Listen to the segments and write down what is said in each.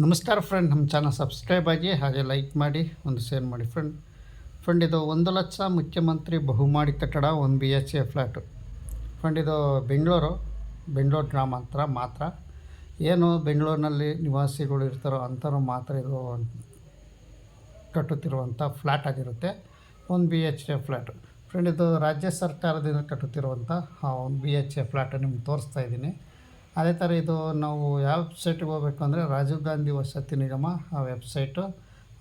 ನಮಸ್ಕಾರ ಫ್ರೆಂಡ್ ನಮ್ಮ channel subscribe ಆಗಿ ಹಾಗೆ ಲೈಕ್ ಮಾಡಿ, ಒಂದು ಶೇರ್ ಮಾಡಿ ಫ್ರೆಂಡ್ ಫ್ರೆಂಡ್ ಇದು ಒಂದು ಲಕ್ಷ ಮುಖ್ಯಮಂತ್ರಿ ಬಹುಮಾಡಿ ಕಟ್ಟಡ, ಒಂದು B H A flat friend ಇದು ಬೆಂಗಳೂರು ಬೆಂಗಳೂರು ಗ್ರಾಮಾಂತರ ಮಾತ್ರ. ಏನು ಬೆಂಗಳೂರಿನಲ್ಲಿ ನಿವಾಸಿಗಳು ಇರ್ತಾರೋ ಅಂಥವ್ರು ಮಾತ್ರ ಇದು ಕಟ್ಟುತ್ತಿರುವಂಥ ಫ್ಲ್ಯಾಟ್ ಆಗಿರುತ್ತೆ. ಒಂದು B H A flat friend ಇದು ರಾಜ್ಯ ಸರ್ಕಾರದಿಂದ ಕಟ್ಟುತ್ತಿರುವಂಥ ಒಂದು ಬಿ ಎಚ್ ಎ ಫ್ಲ್ಯಾಟು ನಿಮ್ಗೆ ತೋರಿಸ್ತಾ ಇದ್ದೀನಿ. ಅದೇ ಥರ ಇದು ನಾವು ಯಾವ ವೆಬ್ಸೈಟಿಗೆ ಹೋಗ್ಬೇಕು ಅಂದರೆ ರಾಜೀವ್ ಗಾಂಧಿ ವಸತಿ ನಿಗಮ ಆ ವೆಬ್ಸೈಟು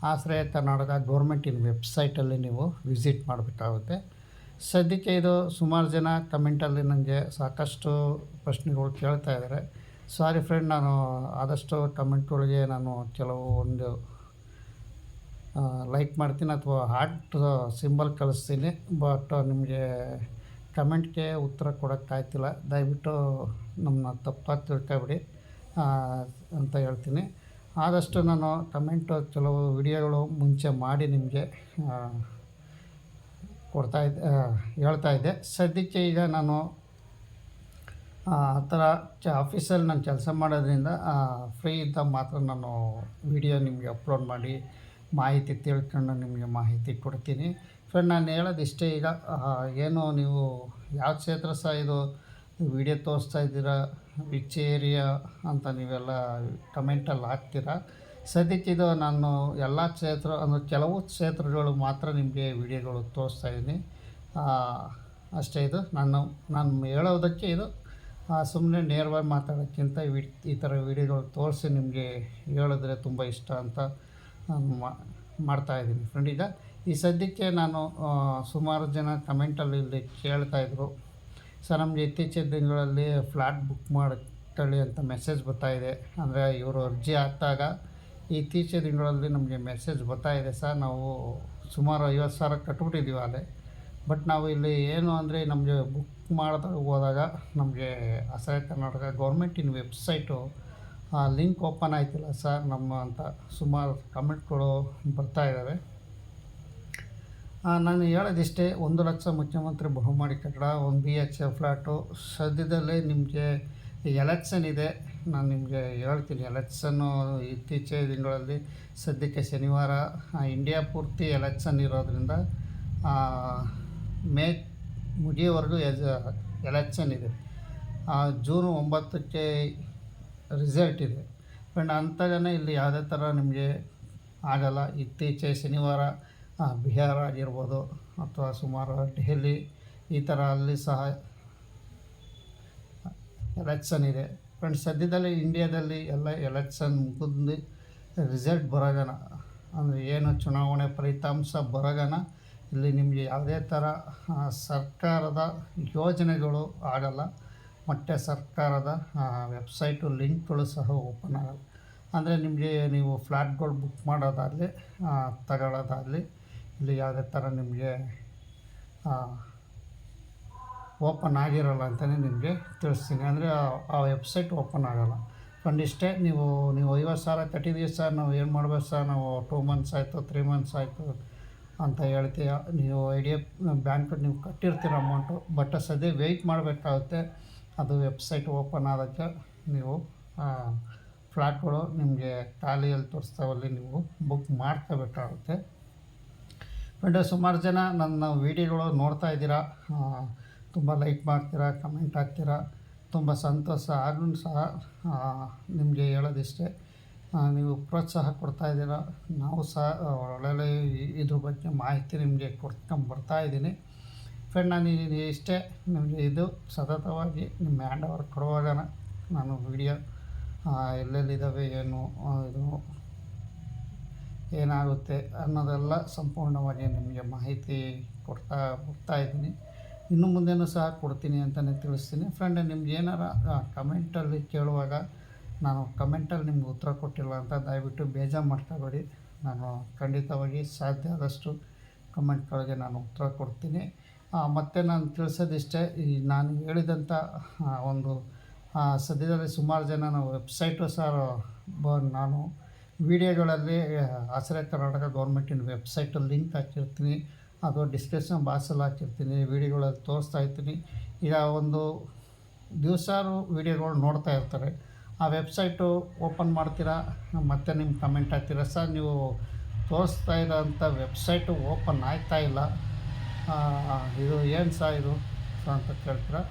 ಆಶ್ರಯ ಕರ್ನಾಟಕ ಗೌರ್ಮೆಂಟಿನ ವೆಬ್ಸೈಟಲ್ಲಿ ನೀವು ವಿಸಿಟ್ ಮಾಡಬೇಕಾಗುತ್ತೆ. ಸದ್ಯಕ್ಕೆ ಇದು ಸುಮಾರು ಜನ ಕಮೆಂಟಲ್ಲಿ ನನಗೆ ಸಾಕಷ್ಟು ಪ್ರಶ್ನೆಗಳು ಕೇಳ್ತಾ ಇದ್ದಾರೆ ಸಾರಿ ಫ್ರೆಂಡ್ ನಾನು ಆದಷ್ಟು ಕಮೆಂಟ್ಗಳಿಗೆ ನಾನು ಕೆಲವು ಒಂದು ಲೈಕ್ ಮಾಡ್ತೀನಿ ಅಥವಾ ಹಾರ್ಟ್ ಸಿಂಬಲ್ ಕಳಿಸ್ತೀನಿ ಬಟ್ ನಿಮಗೆ ಕಮೆಂಟ್ಗೆ ಉತ್ತರ ಕೊಡೋಕ್ಕಾಗ್ತಿಲ್ಲ ದಯವಿಟ್ಟು ನಮ್ಮನ್ನ ತಪ್ಪಾಗಿ ತಿಳ್ಕೊಬಿಡಿ ಅಂತ ಹೇಳ್ತೀನಿ. ಆದಷ್ಟು ನಾನು ಕಮೆಂಟು ಕೆಲವು ವಿಡಿಯೋಗಳು ಮುಂಚೆ ಮಾಡಿ ನಿಮಗೆ ಕೊಡ್ತಾ ಇದ್ದೆ ಹೇಳ್ತಾ ಇದ್ದೆ. ಸದ್ಯಕ್ಕೆ ಈಗ ನಾನು, ಆ ಥರ ಚ, ಆಫೀಸಲ್ಲಿ ನಾನು ಕೆಲಸ ಮಾಡೋದ್ರಿಂದ ಫ್ರೀ ಇದ್ದಾಗ ಮಾತ್ರ ನಾನು ವಿಡಿಯೋ ನಿಮಗೆ ಅಪ್ಲೋಡ್ ಮಾಡಿ ಮಾಹಿತಿ ತಿಳ್ಕೊಂಡು ನಿಮಗೆ ಮಾಹಿತಿ ಕೊಡ್ತೀನಿ. ಫ್ರೆಂಡ್ ನಾನು ಹೇಳೋದು ಇಷ್ಟೇ. ಈಗ ಏನು ನೀವು ಯಾವ ಕ್ಷೇತ್ರ ಸಹ ಇದು ವಿಡಿಯೋ ತೋರಿಸ್ತಾ ಇದ್ದೀರಾ? ವಿಚ್ ಏರಿಯಾ ಅಂತ ನೀವೆಲ್ಲ ಕಮೆಂಟಲ್ಲಿ ಹಾಕ್ತೀರಾ? ಸದ್ಯಕ್ಕೆ ಇದು ನಾನು ಎಲ್ಲ ಕ್ಷೇತ್ರ, ಅಂದರೆ ಕೆಲವು ಕ್ಷೇತ್ರಗಳು ಮಾತ್ರ ನಿಮಗೆ ವಿಡಿಯೋಗಳು ತೋರಿಸ್ತಾ ಇದ್ದೀನಿ. ಅಷ್ಟೇ ಇದು. ನಾನು ನಾನು ಹೇಳೋದಕ್ಕೆ ಇದು ಸುಮ್ಮನೆ ನೇರವಾಗಿ ಮಾತಾಡೋಕ್ಕಿಂತ ವಿ, ಈ ಥರ ವಿಡಿಯೋಗಳು ತೋರಿಸಿ ನಿಮಗೆ ಹೇಳಿದ್ರೆ ತುಂಬ ಇಷ್ಟ ಅಂತ ನಾನು ಮಾಡ್ತಾಯಿದ್ದೀನಿ ಫ್ರೆಂಡ್ ಈಗ ಈ ಸದ್ಯಕ್ಕೆ ನಾನು ಸುಮಾರು ಜನ ಕಮೆಂಟಲ್ಲಿ ಇಲ್ಲಿ ಕೇಳ್ತಾಯಿದ್ರು ಸರ್ ನಮಗೆ ಇತ್ತೀಚಿನ ದಿನಗಳಲ್ಲಿ ಫ್ಲಾಟ್ ಬುಕ್ ಮಾಡ್ಕೊಳ್ಳಿ ಅಂತ ಮೆಸೇಜ್ ಬರ್ತಾಯಿದೆ ಅಂದರೆ ಇವರು ಅರ್ಜಿ ಹಾಕಿದಾಗ ಇತ್ತೀಚಿನ ದಿನಗಳಲ್ಲಿ ನಮಗೆ ಮೆಸೇಜ್ ಬರ್ತಾಯಿದೆ ಸರ್. ನಾವು ಸುಮಾರು ಐವತ್ತು ಸಾವಿರ ಕಟ್ಬಿಟ್ಟಿದ್ದೀವಿ ಅಲ್ಲೇ. ಬಟ್ ನಾವು ಇಲ್ಲಿ ಏನು ಅಂದರೆ ನಮಗೆ ಬುಕ್ ಮಾಡಿದಾಗ ಹೋದಾಗ ನಮಗೆ ಅಸಹ್ಯ ಕರ್ನಾಟಕ ಗೌರ್ಮೆಂಟಿನ ವೆಬ್ಸೈಟು ಲಿಂಕ್ ಓಪನ್ ಆಯ್ತಿಲ್ಲ ಸರ್ ನಮ್ಮ ಅಂತ. ಸುಮಾರು ಕಮೆಂಟ್ಗಳು ಬರ್ತಾ ಇದ್ದಾವೆ. ಆ, ನಾನು ಹೇಳೋದಿಷ್ಟೇ, ಒಂದು ಲಕ್ಷ ಮುಖ್ಯಮಂತ್ರಿ ಬಹುಮಾಡಿ ಕಟ್ಟಡ, ಒಂದು ಬಿ ಎಚ್ ಎ ಫ್ಲ್ಯಾಟು ಸದ್ಯದಲ್ಲೇ ನಿಮಗೆ ಎಲೆಕ್ಷನ್ ಇದೆ. ನಾನು ನಿಮಗೆ ಹೇಳ್ತೀನಿ ಎಲೆಕ್ಷನ್ನು ಇತ್ತೀಚಿನ ದಿನಗಳಲ್ಲಿ, ಸದ್ಯಕ್ಕೆ ಶನಿವಾರ ಇಂಡಿಯಾ ಪೂರ್ತಿ ಎಲೆಕ್ಷನ್ ಇರೋದ್ರಿಂದ ಮೇ ಮುಗಿಯೋವರೆಗೂ ಎಜ ಎಲೆಕ್ಷನ್ ಇದೆ. ಜೂನ್ ಒಂಬತ್ತಕ್ಕೆ ರಿಸಲ್ಟ್ ಇದೆ. ಫ್ರೆಂಡ್ ಅಂಥ ಜನ ಇಲ್ಲಿ ಯಾವುದೇ ಥರ ನಿಮಗೆ ಆಗಲ್ಲ. ಇತ್ತೀಚೆ ಶನಿವಾರ ಬಿಹಾರ ಆಗಿರ್ಬೋದು ಅಥವಾ ಸುಮಾರು ದೆಹಲಿ ಈ ಥರ ಅಲ್ಲಿ ಸಹ ಎಲೆಕ್ಷನ್ ಇದೆ. ಫ್ರೆಂಡ್ ಸದ್ಯದಲ್ಲಿ ಇಂಡಿಯಾದಲ್ಲಿ ಎಲ್ಲ ಎಲೆಕ್ಷನ್ ಮುಗಿದು ರಿಸಲ್ಟ್ ಬರೋಗನ. ಅಂದರೆ ಏನು ಚುನಾವಣೆ ಫಲಿತಾಂಶ ಬರೋಗನ. ಇಲ್ಲಿ ನಿಮಗೆ ಯಾವುದೇ ಥರ ಸರ್ಕಾರದ ಯೋಜನೆಗಳು ಆಗಲ್ಲ. ಮತ್ತು ಸರ್ಕಾರದ ವೆಬ್ಸೈಟು ಲಿಂಕ್ಗಳು ಸಹ ಓಪನ್ ಆಗಲ್ಲ. ಅಂದರೆ ನಿಮಗೆ ನೀವು ಫ್ಲ್ಯಾಟ್ಗಳು ಬುಕ್ ಮಾಡೋದಾಗಲಿ ತಗೊಳ್ಳೋದಾಗಲಿ ಇಲ್ಲಿ ಯಾವುದೇ ಥರ ನಿಮಗೆ ಓಪನ್ ಆಗಿರೋಲ್ಲ ಅಂತಲೇ ನಿಮಗೆ ತಿಳಿಸ್ತೀನಿ. ಅಂದರೆ ಆ ವೆಬ್ಸೈಟ್ ಓಪನ್ ಆಗೋಲ್ಲ. ಫ್ರೆಂಡ್, ಇಷ್ಟೇ ನೀವು ನೀವು ಐವತ್ತು ಸಾವಿರ ಕಟ್ಟಿದ್ದೀವಿ ಸರ್ ನಾವು ಏನು ಮಾಡ್ಬೇಕು ಸರ್? ನಾವು ಟೂ ಮಂತ್ಸ್ ಆಯಿತು, ತ್ರೀ ಮಂತ್ಸ್ ಆಯಿತು ಅಂತ ಹೇಳ್ತೀಯ. ನೀವು ಐ ಡಿ ಎಫ್ ಬ್ಯಾಂಕ್ ನೀವು ಕಟ್ಟಿರ್ತೀರ ಅಮೌಂಟು, ಬಟ್ ಸದ್ಯ ವೆಯ್ಟ್ ಮಾಡಬೇಕಾಗುತ್ತೆ. ಅದು ವೆಬ್ಸೈಟ್ ಓಪನ್ ಆದಕ್ಕೆ ನೀವು ಫ್ಲ್ಯಾಟ್ಗಳು ನಿಮಗೆ ಖಾಲಿಯಲ್ಲಿ ತೋರಿಸ್ತಾವಲ್ಲಿ ನೀವು ಬುಕ್ ಮಾಡ್ಕೋಬೇಕಾಗುತ್ತೆ. ಬಟ್ ಸುಮಾರು ಜನ ನನ್ನ ವೀಡಿಯೋಗಳು ನೋಡ್ತಾ ಇದ್ದೀರಾ. ತುಂಬ ಲೈಕ್ ಮಾಡ್ತೀರಾ ಕಮೆಂಟ್ ಹಾಕ್ತೀರಾ, ತುಂಬ ಸಂತೋಷ ಆದ್ರೂ ಸಹ ನಿಮಗೆ ಹೇಳೋದಿಷ್ಟೇ. ನೀವು ಪ್ರೋತ್ಸಾಹ ಕೊಡ್ತಾ ಇದ್ದೀರಾ. ನಾವು ಸಹ ಒಳ್ಳೊಳ್ಳೆ ಇದ್ರ ಬಗ್ಗೆ ಮಾಹಿತಿ ನಿಮಗೆ ಕೊಡ್ಕೊಂಡು ಬರ್ತಾ ಇದ್ದೀನಿ. ಫ್ರೆಂಡ್ ನಾನು ಇಷ್ಟೇ. ನಿಮಗೆ ಇದು ಸತತವಾಗಿ ನಿಮ್ಮ ಹ್ಯಾಂಡ್ ಓವರ್ ಕೊಡುವಾಗ ನಾನು ವಿಡಿಯೋ ಎಲ್ಲೆಲ್ಲಿದ್ದಾವೆ, ಏನು ಇದು ಏನಾಗುತ್ತೆ ಅನ್ನೋದೆಲ್ಲ ಸಂಪೂರ್ಣವಾಗಿ ನಿಮಗೆ ಮಾಹಿತಿ ಕೊಡ್ತಾ ಹೋಗ್ತಾ ಇದ್ದೀನಿ. ಇನ್ನು ಮುಂದೆನೂ ಸಹ ಕೊಡ್ತೀನಿ ಅಂತಲೇ ತಿಳಿಸ್ತೀನಿ. ಫ್ರೆಂಡ್ ನಿಮ್ಗೆ ಏನಾರ ಕಮೆಂಟಲ್ಲಿ ಕೇಳುವಾಗ ನಾನು ಕಮೆಂಟಲ್ಲಿ ನಿಮ್ಗೆ ಉತ್ತರ ಕೊಟ್ಟಿಲ್ಲ ಅಂತ ದಯವಿಟ್ಟು ಬೇಜಾರು ಮಾಡ್ಕೋಬೇಡಿ ನಾನು ಖಂಡಿತವಾಗಿ ಸಾಧ್ಯ ಆದಷ್ಟು ಕಮೆಂಟ್ಗಳಿಗೆ ನಾನು ಉತ್ತರ ಕೊಡ್ತೀನಿ. ಮತ್ತು ನಾನು ತಿಳಿಸೋದಿಷ್ಟೇ, ಈ ನಾನು ಹೇಳಿದಂಥ ಒಂದು ಸದ್ಯದಲ್ಲಿ ಸುಮಾರು ಜನ ನಾವು ವೆಬ್ಸೈಟು ಸಹ ನಾನು ವಿಡಿಯೋಗಳಲ್ಲಿ ಆಶ್ರಯ ಕರ್ನಾಟಕ ಗೌರ್ಮೆಂಟಿನ ವೆಬ್ಸೈಟು ಲಿಂಕ್ ಹಾಕಿರ್ತೀನಿ. ಅದು ಡಿಸ್ಕ್ರಿಪ್ಷನ್ ಬಾಕ್ಸಲ್ಲಿ ಹಾಕಿರ್ತೀನಿ. ವಿಡಿಯೋಗಳಲ್ಲಿ ತೋರಿಸ್ತಾ ಇರ್ತೀನಿ. ಈಗ ಒಂದು ದಿವಸಾರು ವಿಡಿಯೋಗಳು ನೋಡ್ತಾ ಇರ್ತಾರೆ. ಆ ವೆಬ್ಸೈಟು ಓಪನ್ ಮಾಡ್ತೀರಾ? ಮತ್ತೆ ನಿಮ್ಮ ಕಮೆಂಟ್ ಹಾಕ್ತೀರಾ? ಸರ್, ನೀವು ತೋರಿಸ್ತಾ ಇರೋಂಥ ವೆಬ್ಸೈಟು ಓಪನ್ ಆಗ್ತಾ ಇಲ್ಲ? ಇದು ಏನು ಸಹ ಇದು? ಅಂತ ಕೇಳ್ತೀರಾ?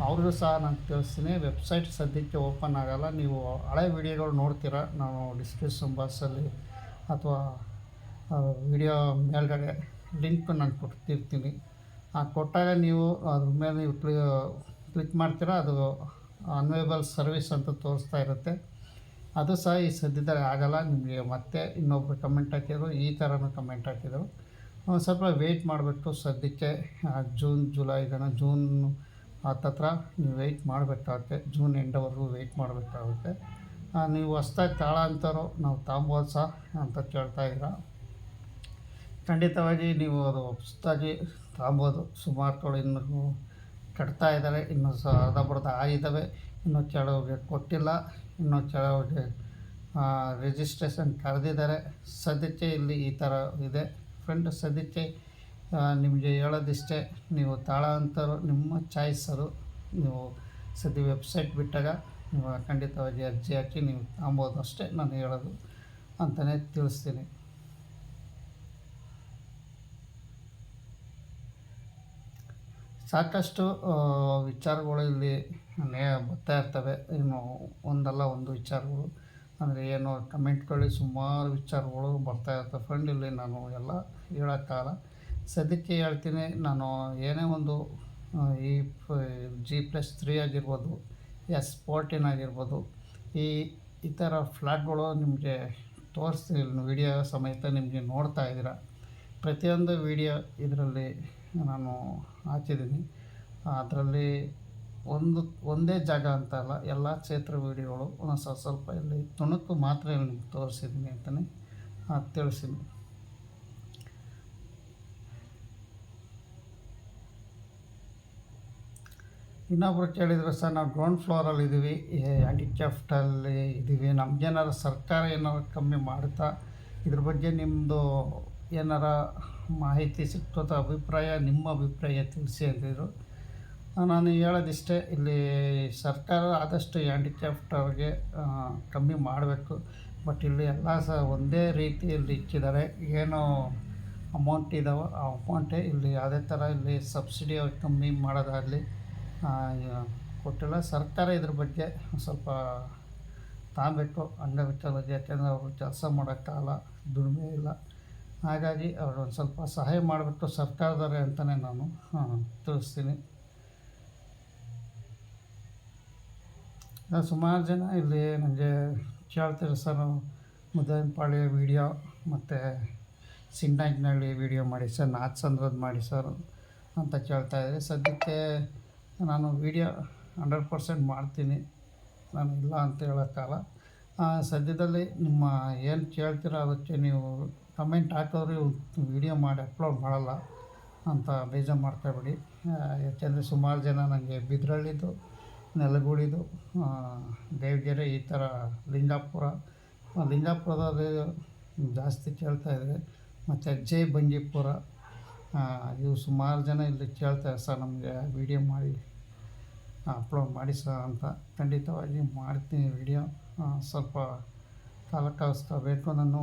ಅವ್ರಿಗೂ ಸಹ ನಾನು ತಿಳಿಸ್ತೀನಿ. ವೆಬ್ಸೈಟ್ ಸದ್ಯಕ್ಕೆ ಓಪನ್ ಆಗೋಲ್ಲ. ನೀವು ಹಳೆ ವಿಡಿಯೋಗಳು ನೋಡ್ತೀರಾ? ನಾವು ಡಿಸ್ಕ್ರಿಪ್ಷನ್ ಬಾಕ್ಸಲ್ಲಿ ಅಥವಾ ವಿಡಿಯೋ ಮೇಲ್ಗಡೆ ಲಿಂಕ್ ನಾನು ಕೊಟ್ಟಿರ್ತೀನಿ. ಆ, ಕೊಟ್ಟಾಗ ನೀವು ಅದ್ರ ಮೇಲೆ ನೀವು ಕ್ಲಿ ಕ್ಲಿಕ್ ಮಾಡ್ತೀರಾ? ಅದು ಅನ್ವೇಬಲ್ ಸರ್ವಿಸ್ ಅಂತ ತೋರಿಸ್ತಾ ಇರುತ್ತೆ. ಅದು ಸಹ ಈ ಸದ್ಯದಲ್ಲಿ ಆಗೋಲ್ಲ. ನಿಮಗೆ ಮತ್ತೆ ಇನ್ನೊಬ್ಬರು ಕಮೆಂಟ್ ಹಾಕಿದರು, ಈ ಥರನೂ ಕಮೆಂಟ್ ಹಾಕಿದರು. ಒಂದು ಸ್ವಲ್ಪ ವೆಯ್ಟ್ ಮಾಡಿಬಿಟ್ಟು ಸದ್ಯಕ್ಕೆ ಜೂನ್ ಜುಲೈ ಇದನ್ನು ಜೂನ್ ಹತ್ತತ್ರ ನೀವು ವೆಯ್ಟ್ ಮಾಡಬೇಕಾಗುತ್ತೆ. ಜೂನ್ ಎಂಡವರೆಗೂ ವೆಯ್ಟ್ ಮಾಡಬೇಕಾಗುತ್ತೆ. ನೀವು ಹೊಸ್ದಾಗಿ ತಾಳ ಅಂತಾರೋ ನಾವು ತಾಂಬೋದು ಸಹ ಅಂತ ಕೇಳ್ತಾ ಇದ್ದೀರಾ. ಖಂಡಿತವಾಗಿ ನೀವು ಅದು ಹೊಸ್ದಾಗಿ ತಾಂಬೋದು. ಸುಮಾರು ತೊಳೆ ಇನ್ನೂ ಕಟ್ತಾ ಇದ್ದಾರೆ. ಇನ್ನೂ ಸಹ ಅರ್ಧ ಬರ್ಧ ಆಗಿದ್ದಾವೆ. ಇನ್ನೂ ಕೆಲವ್ರಿಗೆ ಕೊಟ್ಟಿಲ್ಲ. ಇನ್ನೂ ಕೆಲವ್ರಿಗೆ ರಿಜಿಸ್ಟ್ರೇಷನ್ ಕರೆದಿದ್ದಾರೆ. ಸದ್ಯಕ್ಕೆ ಇಲ್ಲಿ ಈ ಥರ ಇದೆ. ಫ್ರೆಂಡ್ ಸದ್ಯಕ್ಕೆ ನಿಮಗೆ ಹೇಳೋದಿಷ್ಟೇ, ನೀವು ತಾಳ ಅಂತರೂ ನಿಮ್ಮ ಚಾಯ್ಸ್ ಅದು ನೀವು ಸದ್ಯ ವೆಬ್ಸೈಟ್ ಬಿಟ್ಟಾಗ ನೀವು ಖಂಡಿತವಾಗಿ ಅರ್ಜಿ ಹಾಕಿ ನೀವು ತಗೊಬೋದು ಅಷ್ಟೇ ನಾನು ಹೇಳೋದು ಅಂತಲೇ ತಿಳಿಸ್ತೀನಿ. ಸಾಕಷ್ಟು ವಿಚಾರಗಳು ಇಲ್ಲಿ ನೇ ಬರ್ತಾ ಇರ್ತವೆ. ಇನ್ನು ಒಂದಲ್ಲ ಒಂದು ವಿಚಾರಗಳು. ಅಂದರೆ ಏನು ಕಮೆಂಟ್ಗಳಲ್ಲಿ ಸುಮಾರು ವಿಚಾರಗಳು ಬರ್ತಾ ಇರ್ತವೆ. ಫ್ರೆಂಡ್, ಇಲ್ಲಿ ನಾನು ಎಲ್ಲ ಹೇಳೋಕ್ಕಾಗಲ್ಲ. ಸದ್ಯಕ್ಕೆ ಹೇಳ್ತೀನಿ, ನಾನು ಏನೇ ಒಂದು ಈ ಜಿ ಪ್ಲಸ್ ತ್ರೀ ಆಗಿರ್ಬೋದು ಎಸ್ ಫೋರ್ಟೀನ್ ಆಗಿರ್ಬೋದು, ಈ ಈ ಥರ ಫ್ಲ್ಯಾಟ್ಗಳು ನಿಮಗೆ ತೋರಿಸ್ತೀನಿ ವಿಡಿಯೋ ಸಮೇತ ನಿಮಗೆ ನೋಡ್ತಾ ಇದ್ದೀರ. ಪ್ರತಿಯೊಂದು ವಿಡಿಯೋ ಇದರಲ್ಲಿ ನಾನು ಹಾಕಿದ್ದೀನಿ. ಅದರಲ್ಲಿ ಒಂದು, ಒಂದೇ ಜಾಗ ಅಂತ ಅಲ್ಲ, ಎಲ್ಲ ಕ್ಷೇತ್ರ ವೀಡಿಯೋಗಳು ಸ್ವಲ್ಪ ಸ್ವಲ್ಪ ಇಲ್ಲಿ ತುಣುಕು ಮಾತ್ರ ನಿಮ್ಗೆ ತೋರಿಸಿದ್ದೀನಿ ಅಂತಲೇ ತಿಳಿಸಿದ್ದೀನಿ. ಇನ್ನೊಬ್ರು ಕೇಳಿದರೆ, ಸರ್, ನಾವು ಗ್ರೌಂಡ್ ಫ್ಲೋರಲ್ಲಿ ಇದ್ದೀವಿ ಹ್ಯಾಂಡಿಕ್ಯಾಫ್ಟಲ್ಲಿ ಇದ್ದೀವಿ ನಮಗೇನಾರು ಸರ್ಕಾರ ಏನಾರು ಕಮ್ಮಿ ಮಾಡುತ್ತಾ? ಇದ್ರ ಬಗ್ಗೆ ನಿಮ್ಮದು ಏನಾರ ಮಾಹಿತಿ ಸಿಕ್ತು ಅಥವಾ ಅಭಿಪ್ರಾಯ, ನಿಮ್ಮ ಅಭಿಪ್ರಾಯ ತಿಳಿಸಿ ಅಂದಿದ್ರು. ನಾನು ಹೇಳೋದಿಷ್ಟೇ, ಇಲ್ಲಿ ಸರ್ಕಾರ ಆದಷ್ಟು ಹ್ಯಾಂಡಿಕ್ಯಾಫ್ಟವ್ರಿಗೆ ಕಮ್ಮಿ ಮಾಡಬೇಕು. ಬಟ್ ಇಲ್ಲಿ ಎಲ್ಲ ಸಹ ಒಂದೇ ರೀತಿಯಲ್ಲಿ ಇಕ್ಕಿದ್ದಾರೆ. ಏನು ಅಮೌಂಟ್ ಇದ್ದಾವೆ ಆ ಅಮೌಂಟೇ ಇಲ್ಲಿ ಯಾವುದೇ ಥರ ಇಲ್ಲಿ ಸಬ್ಸಿಡಿ ಕಮ್ಮಿ ಮಾಡೋದಾಗಲಿ ಕೊಟ್ಟಿಲ್ಲ ಸರ್ಕಾರ ಇದ್ರ ಬಗ್ಗೆ ಸ್ವಲ್ಪ ತಗೊಬೇಕು ಅಂಗವಿಕಲರಿಗೆ ಯಾಕೆಂದರೆ ಅವರು ಕೆಲಸ ಮಾಡೋಕ್ಕಾಗಲ್ಲ ದುಡಿಮೆ ಇಲ್ಲ. ಹಾಗಾಗಿ ಅವರು ಒಂದು ಸ್ವಲ್ಪ ಸಹಾಯ ಮಾಡಿಬಿಟ್ಟು ಸರ್ಕಾರದವರೇ ಅಂತಲೇ ನಾನು ತಿಳಿಸ್ತೀನಿ. ಸುಮಾರು ಜನ ಇಲ್ಲಿ ನನಗೆ ಕೇಳ್ತಾರೆ ಸರ್ ಮುದ್ದನಪಾಳಿ ವೀಡಿಯೋ ಮತ್ತು ಸಿಂಡಾಜ್ನಳ್ಳಿ ವೀಡಿಯೋ ಮಾಡಿ ಸರ್ ನಾಚಂದ್ರದ್ದು ಮಾಡಿ ಸರ್ ಅಂತ ಕೇಳ್ತಾ ಇದ್ದಾರೆ ಸದ್ಯಕ್ಕೆ ನಾನು ವೀಡಿಯೋ ಹಂಡ್ರೆಡ್ ಪರ್ಸೆಂಟ್ ಮಾಡ್ತೀನಿ. ನಾನು ಇಲ್ಲ ಅಂತ ಹೇಳೋಕ್ಕಲ್ಲ ಸದ್ಯದಲ್ಲಿ ನಿಮ್ಮ ಏನು ಕೇಳ್ತೀರೋ ಅದಕ್ಕೆ ನೀವು ಕಮೆಂಟ್ ಹಾಕಿದ್ರೆ ವಿಡಿಯೋ ಮಾಡಿ ಅಪ್ಲೋಡ್ ಮಾಡಲ್ಲ ಅಂತ ಬೇಜಾರು ಮಾಡ್ಕೊಬೇಡಿ ಯಾಕೆಂದರೆ ಸುಮಾರು ಜನ ನನಗೆ ಬಿದ್ರಳ್ಳಿದು ನೆಲಗೂಳಿದು ದೇವಗೆರೆ ಈ ಥರ ಲಿಂಗಾಪುರ ಲಿಂಗಾಪುರದಲ್ಲಿ ಜಾಸ್ತಿ ಕೇಳ್ತಾ ಇದ್ದಾರೆ. ಮತ್ತು ಜೈ ಬಂಗೀಪುರ ಇವು ಸುಮಾರು ಜನ ಇಲ್ಲಿ ಕೇಳ್ತಾರೆ ಸರ್, ನಮಗೆ ವೀಡಿಯೋ ಮಾಡಿ ಅಪ್ಲೋಡ್ ಮಾಡಿ, ಸರ್, ಅಂತ. ಖಂಡಿತವಾಗಿ ಮಾಡ್ತೀನಿ ವಿಡಿಯೋ ಸ್ವಲ್ಪ ಕಾಲ ಕಳಿಸ್ಕೋಬೇಕು ನಾನು.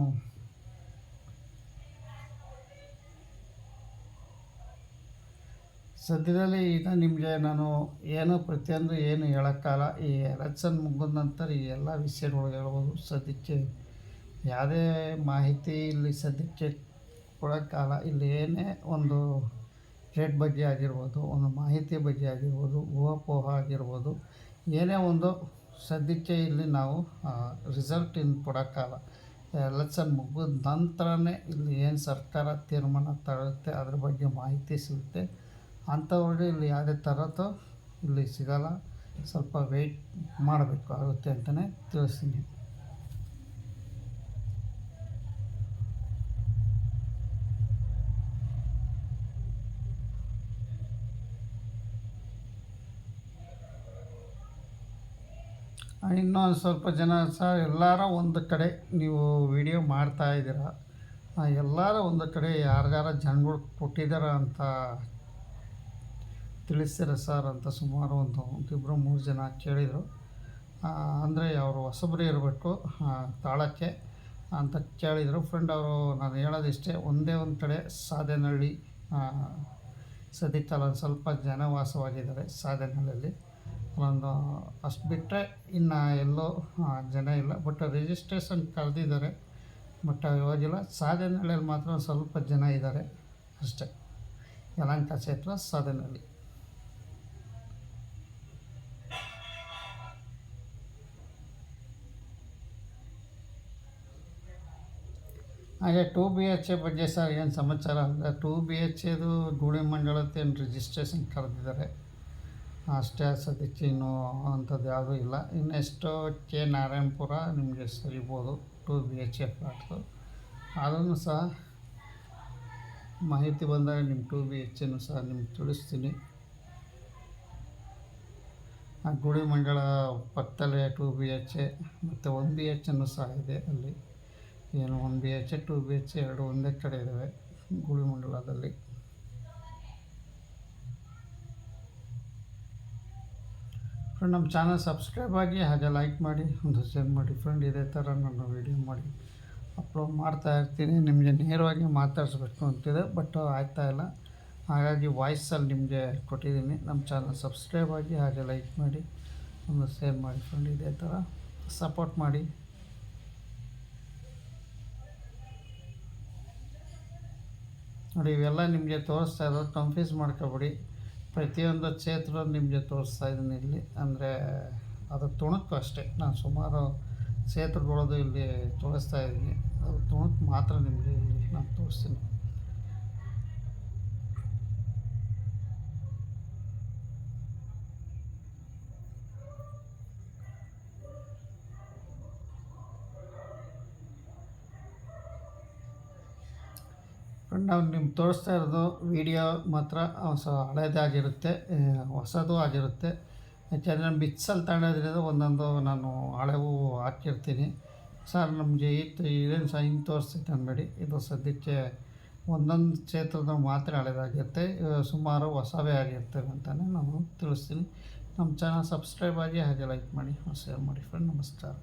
ಸದ್ಯದಲ್ಲಿ ಈಗ ನಿಮಗೆ ನಾನು ಏನು ಪ್ರತಿಯೊಂದು ಏನು ಹೇಳೋಕ್ಕಾಗಲ್ಲ, ಈ ಎಲೆಕ್ಷನ್ ಮುಗಿದ ನಂತರ ಈ ಎಲ್ಲ ವಿಷಯಗಳು ಹೇಳ್ಬೋದು. ಸದ್ಯಕ್ಕೆ ಯಾವುದೇ ಮಾಹಿತಿ ಇಲ್ಲಿ ಸದ್ಯಕ್ಕೆ ಕೊಡೋಕ್ಕಾಗಲ್ಲ. ಇಲ್ಲಿ ಏನೇ ಒಂದು ರೇಟ್ ಬಗ್ಗೆ ಆಗಿರ್ಬೋದು, ಒಂದು ಮಾಹಿತಿ ಬಗ್ಗೆ ಆಗಿರ್ಬೋದು ಊಹಾಪೋಹ ಆಗಿರ್ಬೋದು, ಏನೇ ಒಂದು ಸದ್ಯಕ್ಕೆ ಇಲ್ಲಿ ನಾವು ರಿಸಲ್ಟ್ ಇನ್ನು ಕೊಡೋಕ್ಕಾಗಲ್ಲ. ಎಲೆಕ್ಷನ್ ಮುಗಿದ ನಂತರನೇ ಇಲ್ಲಿ ಏನು ಸರ್ಕಾರ ತೀರ್ಮಾನ ತಗೊಳುತ್ತೆ ಅದ್ರ ಬಗ್ಗೆ ಮಾಹಿತಿ ಸಿಗುತ್ತೆ. ಅಂಥವ್ರಿಗೆ ಇಲ್ಲಿ ಯಾವುದೇ ಥರದ್ದು ಇಲ್ಲಿ ಸಿಗಲ್ಲ. ಸ್ವಲ್ಪ ವೆಯ್ಟ್ ಮಾಡಬೇಕು ಆಗುತ್ತೆ ಅಂತಲೇ ತಿಳಿಸ್ತೀನಿ. ಇನ್ನೊಂದು ಸ್ವಲ್ಪ ಜನ ಸರ್ ಎಲ್ಲರ ಒಂದು ಕಡೆ ನೀವು ವಿಡಿಯೋ ಮಾಡ್ತಾ ಇದ್ದೀರ. ಎಲ್ಲರ ಒಂದು ಕಡೆ ಯಾರ್ಯಾರ ಜನಗಳು ಕೊಟ್ಟಿದ್ದಾರೆ ಅಂತ ತಿಳಿಸ್ತೀರ ಸರ್ ಅಂತ ಸುಮಾರು ಒಂದು ಇಬ್ಬರು ಮೂರು ಜನ ಕೇಳಿದರು. ಅಂದರೆ ಅವರು ಹೊಸಬ್ರು ಇರಬೇಕು ತಾಳಕ್ಕೆ ಅಂತ ಕೇಳಿದರು. ಫ್ರೆಂಡ್ ಅವರು ನಾನು ಹೇಳೋದಿಷ್ಟೇ ಒಂದೇ ಒಂದು ಕಡೆ ಸಾಧನಹಳ್ಳಿ ಸದಿತ್ತಲ್ಲ ಒಂದು ಸ್ವಲ್ಪ ಜನ ವಾಸವಾಗಿದ್ದಾರೆ ಸಾಧೇನಹಳ್ಳಿಯಲ್ಲಿ. ಒಂದು ಅಷ್ಟು ಬಿಟ್ಟರೆ ಇನ್ನು ಎಲ್ಲೋ ಜನ ಇಲ್ಲ. ಬಟ್ ರಿಜಿಸ್ಟ್ರೇಷನ್ ಕರೆದಿದ್ದಾರೆ ಬಟ್ ಇವಾಗಿಲ್ಲ ಸಾಧನೆಯಲ್ಲಿ ಮಾತ್ರ ಸ್ವಲ್ಪ ಜನ ಇದ್ದಾರೆ ಅಷ್ಟೇ. ಯಲಹಂಕ ಕ್ಷೇತ್ರ ಸಾಧನೆಯಲ್ಲಿ. ಹಾಗೆ ಟೂ ಬಿ ಎಚ್ ಎ ಬಗ್ಗೆ ಸರ್ ಏನು ಸಮಾಚಾರ? ಅಂದರೆ ಟೂ ಬಿ ಎಚ್ ಎದು ಗೂಳಿ ಮಂಡಳತ್ತೇನು ರಿಜಿಸ್ಟ್ರೇಷನ್ ಕರೆದಿದ್ದಾರೆ ಅಷ್ಟೇ ಇನ್ನೂ ಅಂಥದ್ದು ಯಾವುದೂ ಇಲ್ಲ. ಇನ್ನೆಷ್ಟು ಕೆ. ನಾರಾಯಣಪುರ ನಿಮಗೆ ಸಿಗ್ಬೋದು two B H A flats ಅದನ್ನು ಸಹ ಮಾಹಿತಿ ಬಂದಾಗ ನಿಮ್ಮ ಟು ಬಿ ಎಚ್ ಎನ್ನು ಸಹ ನಿಮ್ಗೆ ತಿಳಿಸ್ತೀನಿ. ಆ ಗುಡಿ ಮಂಡಳ ಪಕ್ಕದಲ್ಲೇ ಟು ಬಿ ಎಚ್ ಎ, ಮತ್ತು ಒನ್ ಬಿ ಎಚ್ ಅನ್ನು ಸಹ ಇದೆ ಅಲ್ಲಿ. ಏನು, one B H A, two B H A ಎರಡು ಒಂದೇ ಕಡೆ ಇದ್ದಾವೆ ಗುಡಿ ಮಂಡಲದಲ್ಲಿ ಫ್ರೆಂಡ್ ನಮ್ಮ ಚಾನಲ್ ಸಬ್ಸ್ಕ್ರೈಬ್ ಆಗಿ ಹಾಗೆ ಲೈಕ್ ಮಾಡಿ, ಒಂದು ಶೇರ್ ಮಾಡಿ. ಫ್ರೆಂಡ್ ಇದೇ ಥರ ನಾನು ವೀಡಿಯೋ ಮಾಡಿ ಅಪ್ಲೋಡ್ ಮಾಡ್ತಾ ಇರ್ತೀನಿ. ನಿಮಗೆ ನೇರವಾಗಿ ಮಾತಾಡಿಸ್ಬೇಕು ಅಂತಿದೆ ಬಟ್ ಆಗ್ತಾ ಇಲ್ಲ. ಹಾಗಾಗಿ ವಾಯ್ಸಲ್ಲಿ ನಿಮಗೆ ಕೊಟ್ಟಿದ್ದೀನಿ. ನಮ್ಮ ಚಾನಲ್ ಸಬ್ಸ್ಕ್ರೈಬ್ ಆಗಿ ಹಾಗೆ ಲೈಕ್ ಮಾಡಿ, ಒಂದು ಶೇರ್ ಮಾಡಿ. ಫ್ರೆಂಡ್ ಇದೇ ಥರ ಸಪೋರ್ಟ್ ಮಾಡಿ. ನೋಡಿ, ಇವೆಲ್ಲ ನಿಮಗೆ ತೋರಿಸ್ತಾ ಇರೋದು ಕನ್ಫ್ಯೂಸ್ ಮಾಡ್ಕೊಬೇಡಿ. ಪ್ರತಿಯೊಂದು ಕ್ಷೇತ್ರ ನಿಮಗೆ ತೋರಿಸ್ತಾ ಇದ್ದೀನಿ ಇಲ್ಲಿ. ಅಂದರೆ ಅದು ತುಣುಕು ಅಷ್ಟೇ. ನಾನು ಸುಮಾರು ಕ್ಷೇತ್ರಗಳದು ಇಲ್ಲಿ ತೋರಿಸ್ತಾ ಇದ್ದೀನಿ. ಅದು ತುಣುಕು ಮಾತ್ರ ನಿಮಗೆ ಇಲ್ಲಿ ನಾನು ತೋರಿಸ್ತೀನಿ. ನಾವು ನಿಮ್ಗೆ ತೋರಿಸ್ತಾ ಇರೋದು ವಿಡಿಯೋ ಮಾತ್ರ ಹೊಸ ಹಳೇದಾಗಿರುತ್ತೆ ಹೊಸದು ಆಗಿರುತ್ತೆ. ಯಾಕೆಂದರೆ ಬಿಚ್ಚಲ್ಲಿ ತಗೊಂಡೋದ್ರಿಂದ ಒಂದೊಂದು ನಾನು ಹಳೆವು ಹಾಕಿರ್ತೀನಿ. ಸರ್, ನಮಗೆ ಇತ್ತು ಇದೇನು ಸಹ ಹಿಂಗೆ ತೋರಿಸ್ತೈತೆ ಅನ್ಬೇಡಿ ಇದು ಸದ್ಯಕ್ಕೆ ಒಂದೊಂದು ಕ್ಷೇತ್ರದ ಮಾತ್ರ ಹಳೆದಾಗಿರುತ್ತೆ ಸುಮಾರು ಹೊಸವೇ ಆಗಿರ್ತವೆ ಅಂತಲೇ ನಾನು ತಿಳಿಸ್ತೀನಿ. ನಮ್ಮ ಚಾನಲ್ ಸಬ್ಸ್ಕ್ರೈಬ್ ಆಗಿ ಹಾಗೆ ಲೈಕ್ ಮಾಡಿ ಶೇರ್ ಮಾಡಿ ಫ್ರೆಂಡ್ ನಮಸ್ಕಾರ.